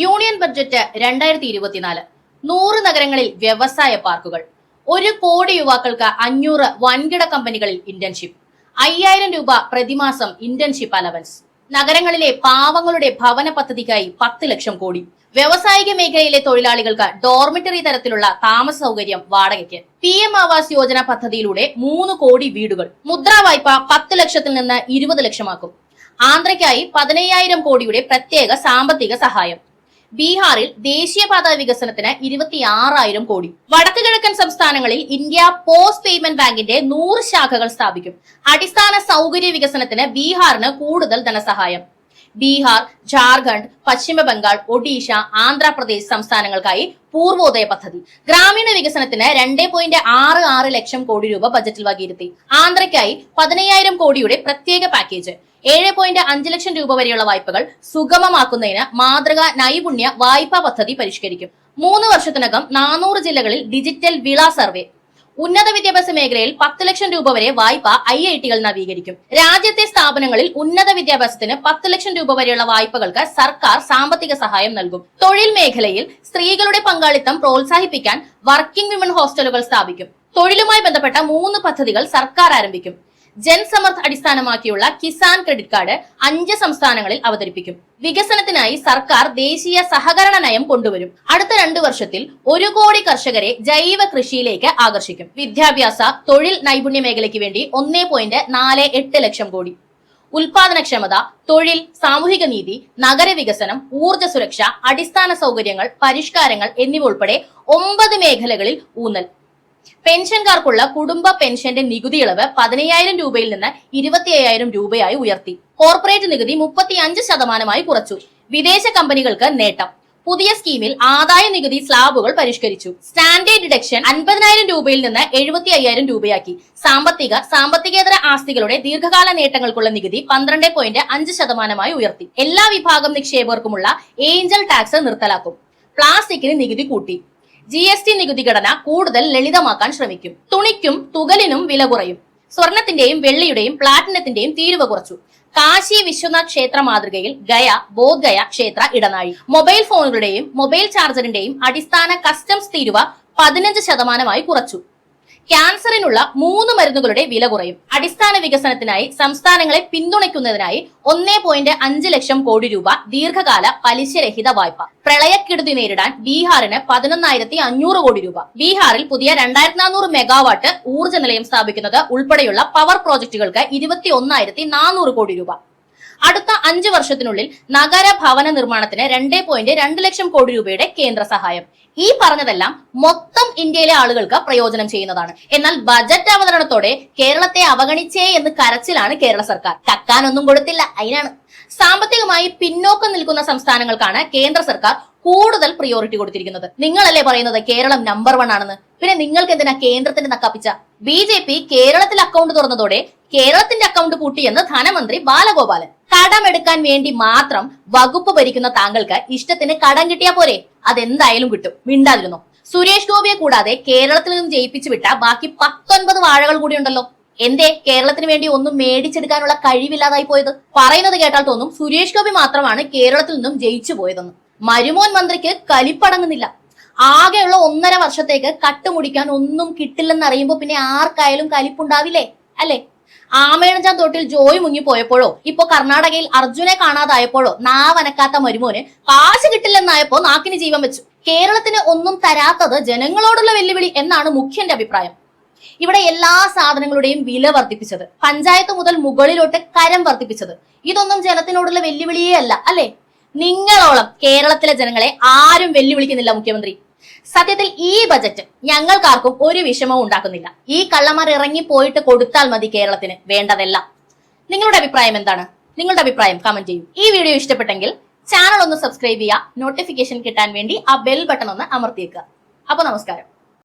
Union budget രണ്ടായിരത്തി ഇരുപത്തിനാല് നൂറ് നഗരങ്ങളിൽ വ്യവസായ പാർക്കുകൾ. ഒരു കോടി യുവാക്കൾക്ക് അഞ്ഞൂറ് വൻകിട കമ്പനികളിൽ ഇന്റേൺഷിപ്പ്. അയ്യായിരം രൂപ പ്രതിമാസം ഇന്റേൺഷിപ്പ് അലവൻസ്. നഗരങ്ങളിലെ പാവങ്ങളുടെ ഭവന പദ്ധതിക്കായി പത്ത് ലക്ഷം കോടി. വ്യവസായിക മേഖലയിലെ തൊഴിലാളികൾക്ക് ഡോർമിറ്ററി തരത്തിലുള്ള താമസ സൗകര്യം വാടകയ്ക്ക്. പി എം ആവാസ് യോജന പദ്ധതിയിലൂടെ മൂന്ന് കോടി വീടുകൾ. മുദ്രാ വായ്പ പത്ത് ലക്ഷത്തിൽ നിന്ന് ഇരുപത് ലക്ഷമാക്കും. ആന്ധ്രയ്ക്കായി പതിനയ്യായിരം കോടിയുടെ പ്രത്യേക സാമ്പത്തിക സഹായം. ബീഹാറിൽ ദേശീയപാത വികസനത്തിന് ഇരുപത്തിയാറായിരം കോടി. വടക്ക് കിഴക്കൻ സംസ്ഥാനങ്ങളിൽ ഇന്ത്യ പോസ്റ്റ് പേയ്മെന്റ് ബാങ്കിന്റെ നൂറ് ശാഖകൾ സ്ഥാപിക്കും. അടിസ്ഥാന സൗകര്യ വികസനത്തിന് ബീഹാറിന് കൂടുതൽ ധനസഹായം. ബീഹാർ ജാർഖണ്ഡ് പശ്ചിമ ബംഗാൾ ഒഡീഷ ആന്ധ്രാപ്രദേശ് സംസ്ഥാനങ്ങൾക്കായി പൂർവോദയ പദ്ധതി. ഗ്രാമീണ വികസനത്തിന് രണ്ട് പോയിന്റ് ആറ് ആറ് ലക്ഷം കോടി രൂപ ബജറ്റിൽ വകയിരുത്തി. ആന്ധ്രയ്ക്കായി പതിനയ്യായിരം കോടിയുടെ പ്രത്യേക പാക്കേജ്. ഏഴ് പോയിന്റ് അഞ്ച് ലക്ഷം രൂപ വരെയുള്ള വായ്പകൾ സുഗമമാക്കുന്നതിന് മാതൃക നൈപുണ്യ വായ്പാ പദ്ധതി പരിഷ്കരിക്കും. മൂന്ന് വർഷത്തിനകം നാനൂറ് ജില്ലകളിൽ ഡിജിറ്റൽ വിള സർവേ ഉന്നത വിദ്യാഭ്യാസ മേഖലയിൽ പത്ത് ലക്ഷം രൂപ വരെ വായ്പ ഐ ഐ ടികൾ നവീകരിക്കും. രാജ്യത്തെ സ്ഥാപനങ്ങളിൽ ഉന്നത വിദ്യാഭ്യാസത്തിന് പത്ത് ലക്ഷം രൂപ വരെയുള്ള വായ്പകൾക്ക് സർക്കാർ സാമ്പത്തിക സഹായം നൽകും. തൊഴിൽ മേഖലയിൽ സ്ത്രീകളുടെ പങ്കാളിത്തം പ്രോത്സാഹിപ്പിക്കാൻ വർക്കിംഗ് വിമൻ ഹോസ്റ്റലുകൾ സ്ഥാപിക്കും. തൊഴിലുമായി ബന്ധപ്പെട്ട മൂന്ന് പദ്ധതികൾ സർക്കാർ ആരംഭിക്കും. ജൻസമർത്ഥ് അടിസ്ഥാനമാക്കിയുള്ള കിസാൻ ക്രെഡിറ്റ് കാർഡ് അഞ്ച് സംസ്ഥാനങ്ങളിൽ അവതരിപ്പിക്കും. വികസനത്തിനായി സർക്കാർ ദേശീയ സഹകരണ നയം കൊണ്ടുവരും. അടുത്ത രണ്ടു വർഷത്തിൽ ഒരു കോടി കർഷകരെ ജൈവ കൃഷിയിലേക്ക് ആകർഷിക്കും. വിദ്യാഭ്യാസ തൊഴിൽ നൈപുണ്യ മേഖലയ്ക്ക് വേണ്ടി ഒന്നേ പോയിന്റ് നാല് എട്ട് ലക്ഷം കോടി. ഉൽപാദനക്ഷമത തൊഴിൽ സാമൂഹിക നീതി നഗരവികസനം ഊർജ സുരക്ഷ അടിസ്ഥാന സൗകര്യങ്ങൾ പരിഷ്കാരങ്ങൾ എന്നിവ ഉൾപ്പെടെ ഒമ്പത് മേഖലകളിൽ ഊന്നൽ. പെൻഷൻകാർക്കുള്ള കുടുംബ പെൻഷന്റെ നികുതി ഇളവ് പതിനയ്യായിരം രൂപയിൽ നിന്ന് ഇരുപത്തി അയ്യായിരം രൂപയായി ഉയർത്തി. കോർപ്പറേറ്റ് നികുതി മുപ്പത്തി അഞ്ച് ശതമാനമായി കുറച്ചു. വിദേശ കമ്പനികൾക്ക് നേട്ടം. പുതിയ സ്കീമിൽ ആദായ നികുതി സ്ലാബുകൾ പരിഷ്കരിച്ചു. സ്റ്റാൻഡേർഡ് ഡിഡക്ഷൻ അൻപതിനായിരം രൂപയിൽ നിന്ന് എഴുപത്തി അയ്യായിരം രൂപയാക്കി. സാമ്പത്തിക സാമ്പത്തികേതര ആസ്തികളുടെ ദീർഘകാല നേട്ടങ്ങൾക്കുള്ള നികുതി പന്ത്രണ്ട് പോയിന്റ് അഞ്ച് ശതമാനമായി ഉയർത്തി. എല്ലാ വിഭാഗം നിക്ഷേപകർക്കുമുള്ള ഏഞ്ചൽ ടാക്സ് നിർത്തലാക്കും. പ്ലാസ്റ്റിക്കിന് നികുതി കൂട്ടി. ജി എസ് ടി നികുതി ഘടന കൂടുതൽ ലളിതമാക്കാൻ ശ്രമിക്കും. തുണിക്കും തുകലിനും വില കുറയും. സ്വർണത്തിന്റെയും വെള്ളിയുടെയും പ്ലാറ്റിനത്തിന്റെയും തീരുവ കുറച്ചു. കാശി വിശ്വനാഥ് ക്ഷേത്ര മാതൃകയിൽ ഗയ ബോധ് ഗയ ക്ഷേത്ര ഇടനാഴി. മൊബൈൽ ഫോണുകളുടെയും മൊബൈൽ ചാർജറിന്റെയും അടിസ്ഥാന കസ്റ്റംസ് തീരുവ പതിനഞ്ച് ശതമാനമായി കുറച്ചു. ക്യാൻസറിനുള്ള മൂന്ന് മരുന്നുകളുടെ വില കുറയും. അടിസ്ഥാന വികസനത്തിനായി സംസ്ഥാനങ്ങളെ പിന്തുണയ്ക്കുന്നതിനായി ഒന്നേ പോയിന്റ് അഞ്ച് ലക്ഷം കോടി രൂപ ദീർഘകാല പലിശരഹിത വായ്പ. പ്രളയക്കെടുതി നേരിടാൻ ബീഹാറിന് പതിനൊന്നായിരത്തി അഞ്ഞൂറ് കോടി രൂപ. ബീഹാറിൽ പുതിയ രണ്ടായിരത്തി നാനൂറ് മെഗാവാട്ട് ഊർജ നിലയം സ്ഥാപിക്കുന്നത് ഉൾപ്പെടെയുള്ള പവർ പ്രോജക്ടുകൾക്ക് ഇരുപത്തി ഒന്നായിരത്തി നാനൂറ് കോടി രൂപ. അടുത്ത അഞ്ച് വർഷത്തിനുള്ളിൽ നഗര ഭവന നിർമ്മാണത്തിന് രണ്ടേ പോയിന്റ് രണ്ട് ലക്ഷം കോടി രൂപയുടെ കേന്ദ്ര സഹായം. ഈ പറഞ്ഞതെല്ലാം മൊത്തം ഇന്ത്യയിലെ ആളുകൾക്ക് പ്രയോജനം ചെയ്യുന്നതാണ്. എന്നാൽ ബജറ്റ് അവതരണത്തോടെ കേരളത്തെ അവഗണിച്ചേ എന്ന് കരച്ചിലാണ് കേരള സർക്കാർ. കക്കാനൊന്നും കൊടുത്തില്ല. അതിനാണ്. സാമ്പത്തികമായി പിന്നോക്കം നിൽക്കുന്ന സംസ്ഥാനങ്ങൾക്കാണ് കേന്ദ്ര സർക്കാർ കൂടുതൽ പ്രിയോറിറ്റി കൊടുത്തിരിക്കുന്നത്. നിങ്ങളല്ലേ പറയുന്നത് കേരളം നമ്പർ വൺ ആണെന്ന്? പിന്നെ നിങ്ങൾക്ക് എന്തിനാ കേന്ദ്രത്തിന്റെ നക്കാപ്പിച്ച? ബി ജെ പി കേരളത്തിൽ അക്കൗണ്ട് തുറന്നതോടെ കേരളത്തിന്റെ അക്കൗണ്ട് പൂട്ടിയെന്ന് ധനമന്ത്രി ബാലഗോപാലൻ. കടമെടുക്കാൻ വേണ്ടി മാത്രം വകുപ്പ് ഭരിക്കുന്ന താങ്കൾക്ക് ഇഷ്ടത്തിന് കടം കിട്ടിയാ പോരെ. അതെന്തായാലും കിട്ടും. മിണ്ടാതിരുന്നു. സുരേഷ് ഗോപിയെ കൂടാതെ കേരളത്തിൽ നിന്ന് ജയിപ്പിച്ചു വിട്ട ബാക്കി പത്തൊൻപത് വാഴകൾ കൂടി ഉണ്ടല്ലോ. എന്തേ? കേരളത്തിന് വേണ്ടി ഒന്നും മേടിച്ചെടുക്കാനുള്ള കഴിവില്ലാതായി പോയത്? പറയുന്നത് കേട്ടാൽ തോന്നും സുരേഷ് ഗോപി മാത്രമാണ് കേരളത്തിൽ നിന്നും ജയിച്ചു പോയതെന്ന്. മരുമോൻ മന്ത്രിക്ക് കലിപ്പടങ്ങുന്നില്ല. ആകെയുള്ള ഒന്നര വർഷത്തേക്ക് കട്ടുമുടിക്കാൻ ഒന്നും കിട്ടില്ലെന്ന് അറിയുമ്പോ പിന്നെ ആർക്കായാലും കലിപ്പുണ്ടാവില്ലേ? അല്ലേ? ആമേണജാൻ തോട്ടിൽ ജോയ് മുങ്ങിപ്പോയപ്പോഴോ ഇപ്പൊ കർണാടകയിൽ അർജുനെ കാണാതായപ്പോഴോ നാവനക്കാത്ത മരുമോന് കാശ് കിട്ടില്ലെന്നായപ്പോ നാക്കിന് ജീവൻ വെച്ചു. കേരളത്തിന് ഒന്നും തരാത്തത് ജനങ്ങളോടുള്ള വെല്ലുവിളി എന്നാണ് മുഖ്യന്റെ അഭിപ്രായം. ഇവിടെ എല്ലാ സാധനങ്ങളുടെയും വില വർദ്ധിപ്പിച്ചത് പഞ്ചായത്ത് മുതൽ മുകളിലോട്ട് കരം വർദ്ധിപ്പിച്ചത്. ഇതൊന്നും ജനത്തിനോടുള്ള വെല്ലുവിളിയേ അല്ല അല്ലെ? നിങ്ങളോളം കേരളത്തിലെ ജനങ്ങളെ ആരും വെല്ലുവിളിക്കുന്നില്ല മുഖ്യമന്ത്രി. സത്യത്തിൽ ഈ ബജറ്റ് ഞങ്ങൾക്കാർക്കും ഒരു വിഷമവും ഉണ്ടാക്കുന്നില്ല. ഈ കള്ളന്മാർ ഇറങ്ങി പോയിട്ട് കൊടുത്താൽ മതി കേരളത്തിന്. വേണ്ടതെല്ലാം. നിങ്ങളുടെ അഭിപ്രായം എന്താണ്? നിങ്ങളുടെ അഭിപ്രായം കമന്റ് ചെയ്യൂ. ഈ വീഡിയോ ഇഷ്ടപ്പെട്ടെങ്കിൽ ചാനൽ ഒന്ന് സബ്സ്ക്രൈബ് ചെയ്യുക. നോട്ടിഫിക്കേഷൻ കിട്ടാൻ വേണ്ടി ആ ബെൽ ബട്ടൺ ഒന്ന് അമർത്തിയേക്കുക. അപ്പൊ നമസ്കാരം.